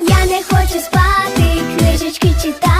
Я не хочу спати, книжечки читати.